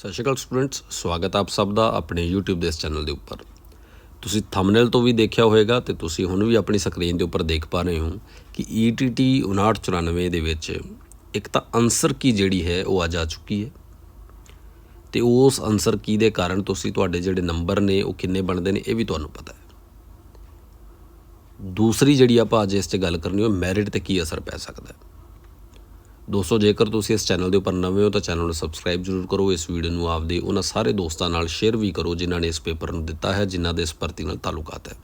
ਸਤਿ ਸ਼੍ਰੀ ਅਕਾਲ ਸਟੂਡੈਂਟਸ ਸਵਾਗਤ ਆਪ ਸਭ ਦਾ ਆਪਣੇ YouTube ਦੇ ਇਸ ਚੈਨਲ ਦੇ ਉੱਪਰ। ਤੁਸੀਂ ਥੰਬਨੇਲ ਤੋਂ ਵੀ ਦੇਖਿਆ ਹੋਵੇਗਾ ਤੇ ਤੁਸੀਂ ਹੁਣ ਵੀ ਆਪਣੀ ਸਕਰੀਨ ਦੇ ਉੱਪਰ ਦੇਖ ਪਾ ਰਹੇ ਹੋ ਕਿ E ETT 5994 ਦੇ ਵਿੱਚ ਇੱਕ ਤਾਂ ਆਨਸਰ ਕੀ ਜਿਹੜੀ ਹੈ ਉਹ ਅੱਜ ਆ ਚੁੱਕੀ ਹੈ। ਤੇ ਉਸ ਆਨਸਰ ਕੀ ਦੇ ਕਾਰਨ ਤੁਸੀਂ ਤੁਹਾਡੇ ਜਿਹੜੇ ਨੰਬਰ ਨੇ ਉਹ ਕਿੰਨੇ ਬਣਦੇ ਨੇ ਇਹ ਵੀ ਤੁਹਾਨੂੰ ਪਤਾ ਹੈ। ਦੂਸਰੀ ਜਿਹੜੀ ਆਪਾਂ ਅੱਜ ਇਸ ਤੇ ਗੱਲ ਕਰਨੀ ਉਹ ਮੈਰਿਟ ਤੇ ਕੀ ਅਸਰ ਪੈ ਸਕਦਾ ਹੈ। ਦੋਸਤੋ, ਜੇਕਰ ਤੁਸੀਂ ਇਸ ਚੈਨਲ ਦੇ ਉੱਪਰ ਨਵੇਂ ਹੋ ਤਾਂ ਚੈਨਲ ਨੂੰ ਸਬਸਕ੍ਰਾਈਬ ਜ਼ਰੂਰ ਕਰੋ। ਇਸ ਵੀਡੀਓ ਨੂੰ ਆਪਦੇ ਉਹਨਾਂ ਸਾਰੇ ਦੋਸਤਾਂ ਨਾਲ ਸ਼ੇਅਰ ਵੀ ਕਰੋ, ਜਿਨ੍ਹਾਂ ਨੇ ਇਸ ਪੇਪਰ ਨੂੰ ਦਿੱਤਾ ਹੈ, ਜਿਨ੍ਹਾਂ ਦੇ ਇਸ ਭਰਤੀ ਨਾਲ ਤਾਲੁਕਾਤ ਹੈ।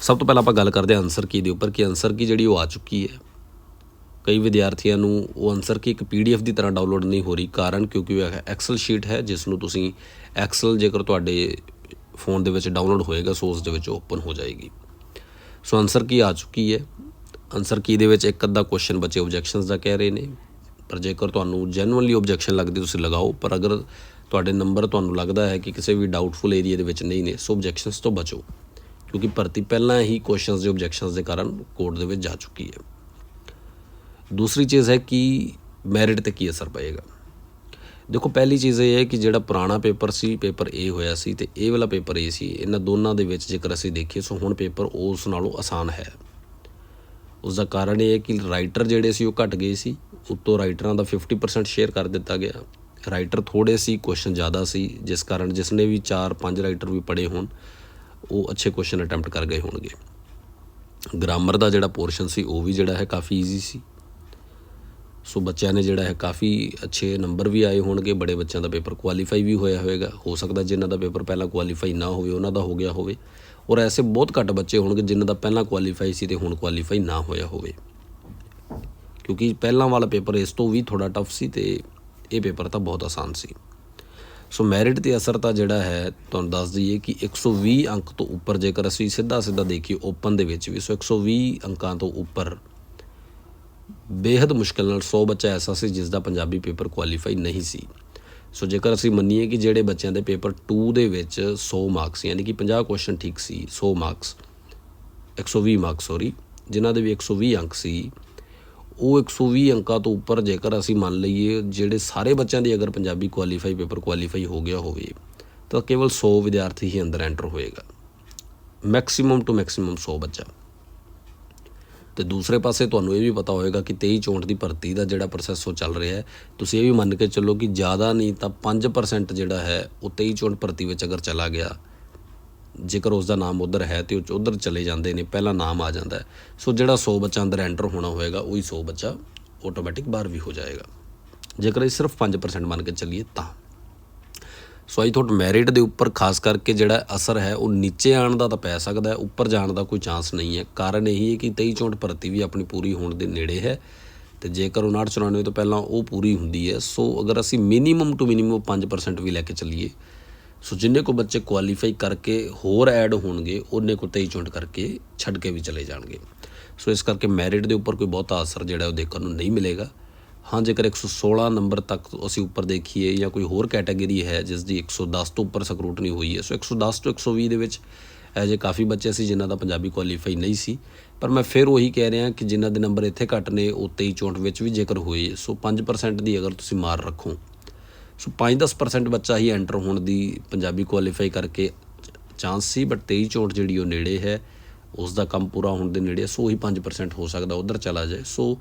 ਸਭ ਤੋਂ ਪਹਿਲਾਂ ਆਪਾਂ ਗੱਲ ਕਰਦੇ ਹਾਂ ਆਨਸਰ ਕੀ ਦੇ ਉੱਪਰ, ਕਿ ਆਨਸਰ ਕੀ ਜਿਹੜੀ ਉਹ ਆ ਚੁੱਕੀ ਹੈ। ਕਈ ਵਿਦਿਆਰਥੀਆਂ ਨੂੰ ਉਹ ਆਨਸਰ ਕੀ ਇੱਕ ਪੀਡੀਐਫ ਦੀ ਤਰ੍ਹਾਂ ਡਾਊਨਲੋਡ ਨਹੀਂ ਹੋ ਰਹੀ ਕਾਰਨ, ਕਿਉਂਕਿ ਉਹ ਐਕਸਲ ਸ਼ੀਟ ਹੈ, ਜਿਸ ਨੂੰ ਤੁਸੀਂ ਐਕਸਲ ਜੇਕਰ ਤੁਹਾਡੇ ਫੋਨ ਦੇ ਵਿੱਚ ਡਾਊਨਲੋਡ ਹੋਏਗਾ ਸੋ ਉਸ ਦੇ ਵਿੱਚ ਓਪਨ ਹੋ ਜਾਏਗੀ। ਸੋ ਆਨਸਰ ਕੀ ਆ ਚੁੱਕੀ ਹੈ। ਆਨਸਰ ਕੀ ਦੇ ਵਿੱਚ ਇੱਕ ਅੱਧਾ ਕੁਐਸਚਨ ਬੱਚੇ ਆਬਜੈਕਸ਼ਨਸ ਦਾ ਕਹਿ ਰਹੇ ਨੇ। ਪਰ ਜੇਕਰ ਤੁਹਾਨੂੰ ਜੈਨੂਇਨਲੀ ਆਬਜੈਕਸ਼ਨ ਲੱਗਦੀ ਤੁਸੀਂ ਲਗਾਓ। ਪਰ ਅਗਰ ਤੁਹਾਡੇ ਨੰਬਰ ਤੁਹਾਨੂੰ ਲੱਗਦਾ ਹੈ ਕਿ ਕਿਸੇ ਵੀ ਡਾਊਟਫੁਲ ਏਰੀਆ ਦੇ ਵਿੱਚ ਨਹੀਂ ਨੇ, ਸੋ ਆਬਜੈਕਸ਼ਨਸ ਤੋਂ ਬਚੋ। ਕਿਉਂਕਿ ਭਰਤੀ ਪਹਿਲਾਂ ਹੀ ਕੁਐਸਚਨਸ ਦੇ ਆਬਜੈਕਸ਼ਨਸ ਦੇ ਕਾਰਨ ਕੋਰਟ ਦੇ ਵਿੱਚ ਜਾ ਚੁੱਕੀ ਹੈ। ਦੂਸਰੀ ਚੀਜ਼ ਹੈ ਕਿ ਮੈਰਿਟ ਤੇ ਕੀ ਅਸਰ ਪਏਗਾ। ਦੇਖੋ, ਪਹਿਲੀ ਚੀਜ਼ ਇਹ ਹੈ ਕਿ ਜਿਹੜਾ ਪੁਰਾਣਾ ਪੇਪਰ ਸੀ, ਪੇਪਰ A ਹੋਇਆ ਸੀ ਤੇ ਇਹ ਵਾਲਾ ਪੇਪਰ A ਸੀ, ਇਹਨਾਂ ਦੋਨਾਂ ਦੇ ਵਿੱਚ ਜੇਕਰ ਅਸੀਂ ਦੇਖੀਏ, ਸੋ ਹੁਣ ਪੇਪਰ ਉਸ ਨਾਲੋਂ ਆਸਾਨ ਹੈ। ਉਸ ਦਾ ਕਾਰਨ ਇਹ ਹੈ ਕਿ ਰਾਈਟਰ ਜਿਹੜੇ ਸੀ ਉਹ ਘਟ ਗਏ ਸੀ। ਉੱਤੋਂ ਰਾਈਟਰਾਂ ਦਾ 50% ਸ਼ੇਅਰ ਕਰ ਦਿੱਤਾ ਗਿਆ। ਰਾਈਟਰ ਥੋੜੇ ਸੀ ਕੁਐਸਚਨ ਜ਼ਿਆਦਾ ਸੀ, ਜਿਸ ਕਾਰਨ ਜਿਸ ਨੇ ਵੀ 4-5 ਰਾਈਟਰ ਵੀ ਪੜੇ ਹੋਣ, ਉਹ ਅੱਛੇ ਕੁਐਸਚਨ ਅਟੈਂਪਟ ਕਰ ਗਏ ਹੋਣਗੇ। ਗ੍ਰਾਮਰ ਦਾ ਜਿਹੜਾ ਪੋਰਸ਼ਨ ਸੀ, ਉਹ ਵੀ ਜਿਹੜਾ ਹੈ ਕਾਫੀ ਈਜ਼ੀ ਸੀ। ਸੋ ਬੱਚਿਆਂ ਨੇ ਜਿਹੜਾ ਹੈ ਕਾਫੀ ਅੱਛੇ ਨੰਬਰ ਵੀ ਆਏ ਹੋਣਗੇ, ਬੜੇ ਬੱਚਿਆਂ ਦਾ ਪੇਪਰ ਕੁਆਲੀਫਾਈ ਵੀ ਹੋਇਆ ਹੋਵੇਗਾ ਹੋ ਸਕਦਾ ਜਿਨ੍ਹਾਂ ਦਾ ਪੇਪਰ ਪਹਿਲਾਂ ਕੁਆਲੀਫਾਈ ਨਾ ਹੋਵੇ, ਉਹਨਾਂ ਦਾ ਹੋ ਗਿਆ ਹੋਵੇ। ਔਰ ਐਸੇ ਬਹੁਤ ਘੱਟ ਬੱਚੇ ਹੋਣਗੇ ਜਿਨ੍ਹਾਂ ਦਾ ਪਹਿਲਾਂ ਕੁਆਲੀਫਾਈ ਸੀ ਤੇ ਹੁਣ ਕੁਆਲੀਫਾਈ ਨਾ ਹੋਇਆ ਹੋਵੇ। ਕਿਉਂਕਿ ਪਹਿਲਾਂ ਵਾਲਾ ਪੇਪਰ ਇਸ ਤੋਂ ਵੀ ਥੋੜਾ ਟਫ ਸੀ ਤੇ ਇਹ ਪੇਪਰ ਤਾਂ ਬਹੁਤ ਆਸਾਨ ਸੀ। ਸੋ ਮੈਰਿਟ ਤੇ ਅਸਰ ਤਾਂ ਜਿਹੜਾ ਹੈ, ਤੁਹਾਨੂੰ ਦੱਸ ਦਈਏ ਕਿ 120 ਅੰਕ ਤੋਂ ਉੱਪਰ ਜੇਕਰ ਅਸੀਂ ਸਿੱਧਾ ਸਿੱਧਾ ਦੇਖੀਏ ਓਪਨ ਦੇ ਵਿੱਚ ਵੀ, ਸੋ 120 ਅੰਕਾਂ ਤੋਂ ਉੱਪਰ ਬੇहद ਮੁਸ਼ਕਲ ਨਾਲ 100 ਬੱਚਾ ਐਸਾ ਸੀ ਜਿਸ ਦਾ ਪੰਜਾਬੀ ਪੇਪਰ ਕੁਆਲੀਫਾਈ ਨਹੀਂ ਸੀ। ਸੋ ਜੇਕਰ ਅਸੀਂ ਮੰਨੀਏ ਕਿ ਜਿਹੜੇ ਬੱਚਿਆਂ ਦੇ ਪੇਪਰ 2 ਦੇ ਵਿੱਚ 100 ਮਾਰਕਸ ਯਾਨੀ ਕਿ 50 ਕੁਐਸਚਨ ਠੀਕ ਸੀ 100 ਮਾਰਕਸ 120 ਮਾਰਕਸ ਸੌਰੀ ਜਿਨ੍ਹਾਂ ਦੇ ਵੀ 120 ਅੰਕ ਸੀ, ਉਹ 120 ਅੰਕਾਂ ਤੋਂ ਉੱਪਰ ਜੇਕਰ ਅਸੀਂ ਮੰਨ ਲਈਏ ਜਿਹੜੇ ਸਾਰੇ ਬੱਚਿਆਂ ਦੀ ਅਗਰ ਪੰਜਾਬੀ ਕੁਆਲੀਫਾਈ ਪੇਪਰ ਕੁਆਲੀਫਾਈ ਹੋ ਗਿਆ ਹੋਵੇ, ਤਾਂ ਕੇਵਲ 100 ਵਿਦਿਆਰਥੀ ਹੀ ਅੰਦਰ ਐਂਟਰ ਹੋਏਗਾ। ਮੈਕਸਿਮਮ ਟੂ ਮੈਕਸਿਮਮ 100 ਬੱਚਾ। ਤੇ ਦੂਸਰੇ ਪਾਸੇ ਤੁਹਾਨੂੰ ਇਹ ਵੀ ਪਤਾ ਹੋਵੇਗਾ ਕਿ 23 ਚੋਂਟ ਦੀ ਭਰਤੀ ਦਾ ਜਿਹੜਾ ਪ੍ਰੋਸੈਸ ਉਹ ਚੱਲ ਰਿਹਾ ਹੈ। ਤੁਸੀਂ ਇਹ ਵੀ ਮੰਨ ਕੇ ਚੱਲੋ ਕਿ ਜ਼ਿਆਦਾ ਨਹੀਂ ਤਾਂ 5% ਜਿਹੜਾ ਹੈ ਉਹ 23 ਚੋਂਟ ਭਰਤੀ ਵਿੱਚ ਅਗਰ ਚਲਾ ਗਿਆ, ਜੇਕਰ ਉਸ ਦਾ ਨਾਮ ਉਧਰ ਹੈ ਤੇ ਉਹ ਉਧਰ ਚਲੇ ਜਾਂਦੇ ਨੇ, ਪਹਿਲਾ ਨਾਮ ਆ ਜਾਂਦਾ ਸੋ ਜਿਹੜਾ 100 ਬੱਚਾ ਅੰਦਰ ਐਂਟਰ ਹੋਣਾ ਹੋਏਗਾ, ਉਹੀ 100 ਬੱਚਾ ਆਟੋਮੈਟਿਕ ਬਾਹਰ ਵੀ ਹੋ ਜਾਏਗਾ। ਜੇਕਰ ਇਹ ਸਿਰਫ 5% ਮੰਨ ਕੇ ਚੱਲੀਏ ਤਾਂ। ਸੋ ਆਈ ਥੋਟ ਮੈਰਿਟ ਦੇ ਉੱਪਰ ਖਾਸ ਕਰਕੇ ਜਿਹੜਾ ਅਸਰ ਹੈ, ਉਹ ਨੀਚੇ ਆਉਣ ਦਾ ਤਾਂ ਪੈ ਸਕਦਾ ਹੈ, ਉੱਪਰ ਜਾਣ ਦਾ ਕੋਈ ਚਾਂਸ ਨਹੀਂ ਹੈ। ਕਾਰਨ ਇਹੀ ਹੈ ਕਿ 23 ਚੋਂਟ ਭਰਤੀ ਵੀ ਆਪਣੀ ਪੂਰੀ ਹੋਣ ਦੇ ਨੇੜੇ ਹੈ ਤੇ ਜੇਕਰ 59 ਤੋਂ ਪਹਿਲਾਂ ਉਹ ਪੂਰੀ ਹੁੰਦੀ ਹੈ, ਸੋ ਅਗਰ ਅਸੀਂ ਮਿਨੀਮਮ ਟੂ ਮਿਨੀਮਮ 5% ਵੀ ਲੈ ਕੇ ਚੱਲੀਏ, ਸੋ ਜਿੰਨੇ ਕੋ ਬੱਚੇ ਕੁਆਲੀਫਾਈ ਕਰਕੇ ਹੋਰ ਐਡ ਹੋਣਗੇ, ਉਹਨੇ ਕੋ 23 ਚੋਂਟ ਕਰਕੇ ਛੱਡ ਕੇ ਵੀ ਚਲੇ ਜਾਣਗੇ। ਸੋ ਇਸ ਕਰਕੇ ਮੈਰਿਟ ਦੇ ਉੱਪਰ ਕੋਈ ਬਹੁਤਾ ਅਸਰ ਜਿਹੜਾ ਉਹ ਦੇਖਣ ਨੂੰ ਨਹੀਂ ਮਿਲੇਗਾ। ਹਾਂ, ਜੇਕਰ 116 ਨੰਬਰ ਤੱਕ ਅਸੀਂ ਉੱਪਰ ਦੇਖੀਏ ਜਾਂ ਕੋਈ ਹੋਰ ਕੈਟਾਗਰੀ ਹੈ ਜਿਸ ਦੀ 110 ਤੋਂ ਉੱਪਰ ਸਕਰੂਟਨੀ ਹੋਈ ਹੈ, ਸੋ 110 ਤੋਂ 120 ਦੇ ਵਿੱਚ ਐਜੇ ਕਾਫੀ ਬੱਚੇ ਸੀ ਜਿਨ੍ਹਾਂ ਦਾ ਪੰਜਾਬੀ ਕੁਆਲੀਫਾਈ ਨਹੀਂ ਸੀ। ਪਰ ਮੈਂ ਫਿਰ ਉਹੀ ਕਹਿ ਰਿਹਾ ਕਿ ਜਿਨ੍ਹਾਂ ਦੇ ਨੰਬਰ ਇੱਥੇ ਘੱਟ ਨੇ, ਉਹ 23 ਚੋਂਟ ਵਿੱਚ ਵੀ ਜੇਕਰ ਹੋਏ, ਸੋ 5% ਦੀ ਅਗਰ ਤੁਸੀਂ ਮਾਰ ਰੱਖੋ। ਸੋ 5-10% ਬੱਚਾ ਹੀ ਐਂਟਰ ਹੋਣ ਦੀ ਪੰਜਾਬੀ ਕੁਆਲੀਫਾਈ ਕਰਕੇ ਚਾਂਸ ਸੀ ਬਟ 23 ਚੋਂਟ ਜਿਹੜੀ ਉਹ ਨੇੜੇ ਹੈ, ਉਸ ਦਾ ਕੰਮ ਪੂਰਾ ਹੋਣ ਦੇ ਨੇੜੇ ਸੋ ਹੀ 5% ਹੋ ਸਕਦਾ, ਉਧਰ ਚਲਾ ਜਾਏ। ਸੋ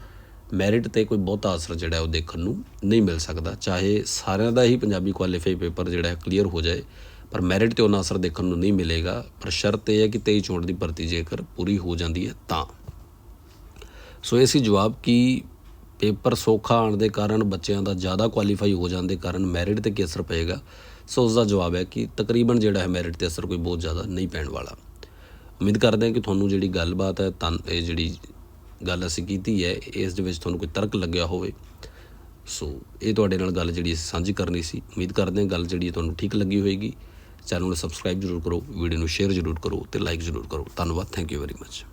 ਮੈਰਿਟ ਤੇ ਕੋਈ ਬਹੁਤਾ ਅਸਰ ਜਿਹੜਾ ਉਹ ਦੇਖਣ ਨੂੰ ਨਹੀਂ ਮਿਲ ਸਕਦਾ। ਚਾਹੇ ਸਾਰਿਆਂ ਦਾ ਹੀ ਪੰਜਾਬੀ ਕੁਆਲੀਫਾਈ ਪੇਪਰ ਜਿਹੜਾ ਕਲੀਅਰ ਹੋ ਜਾਏ, ਪਰ ਮੈਰਿਟ ਤੇ ਉਹਨਾਂ ਅਸਰ ਦੇਖਣ ਨੂੰ ਨਹੀਂ ਮਿਲੇਗਾ। ਪਰ ਸ਼ਰਤ ਇਹ ਹੈ ਕਿ 23 ਚੋਣ ਦੀ ਭਰਤੀ ਜੇਕਰ ਪੂਰੀ ਹੋ ਜਾਂਦੀ ਹੈ ਤਾਂ। ਸੋ ਇਹ ਸੀ ਜਵਾਬ ਕਿ ਪੇਪਰ ਸੌਖਾ ਆਉਣ ਦੇ ਕਾਰਨ ਬੱਚਿਆਂ ਦਾ ਜ਼ਿਆਦਾ ਕੁਆਲੀਫਾਈ ਹੋ ਜਾਣ ਦੇ ਕਾਰਨ ਮੈਰਿਟ ਤੇ ਕੀ ਅਸਰ ਪਏਗਾ? ਸੋ ਉਸ ਦਾ ਜਵਾਬ ਹੈ ਕਿ ਤਕਰੀਬਨ ਜਿਹੜਾ ਹੈ ਮੈਰਿਟ ਤੇ ਅਸਰ ਕੋਈ ਬਹੁਤ ਜ਼ਿਆਦਾ ਨਹੀਂ ਪੈਣ ਵਾਲਾ। ਉਮੀਦ ਕਰਦੇ ਹਾਂ ਕਿ ਤੁਹਾਨੂੰ ਜਿਹੜੀ ਗੱਲਬਾਤ ਹੈ ਤਾਂ ਇਹ ਜਿਹੜੀ ਗੱਲ ਅਸੀਂ ਕੀਤੀ ਹੈ, ਇਸ ਦੇ ਵਿੱਚ ਤੁਹਾਨੂੰ ਕੋਈ ਤਰਕ ਲੱਗਿਆ ਹੋਵੇ, ਸੋ ਇਹ ਤੁਹਾਡੇ ਨਾਲ ਗੱਲ ਜਿਹੜੀ ਅਸੀਂ ਸਾਂਝੀ ਕਰਨੀ ਸੀ। ਉਮੀਦ ਕਰਦੇ ਹਾਂ ਗੱਲ ਜਿਹੜੀ ਹੈ ਤੁਹਾਨੂੰ ਠੀਕ ਲੱਗੀ ਹੋਵੇਗੀ ਚੈਨਲ ਨੂੰ ਸਬਸਕ੍ਰਾਈਬ ਜ਼ਰੂਰ ਕਰੋ, ਵੀਡੀਓ ਨੂੰ ਸ਼ੇਅਰ ਜ਼ਰੂਰ ਕਰੋ ਤੇ ਲਾਈਕ ਜ਼ਰੂਰ ਕਰੋ। ਧੰਨਵਾਦ ਥੈਂਕ ਯੂ ਵੈਰੀ ਮੱਚ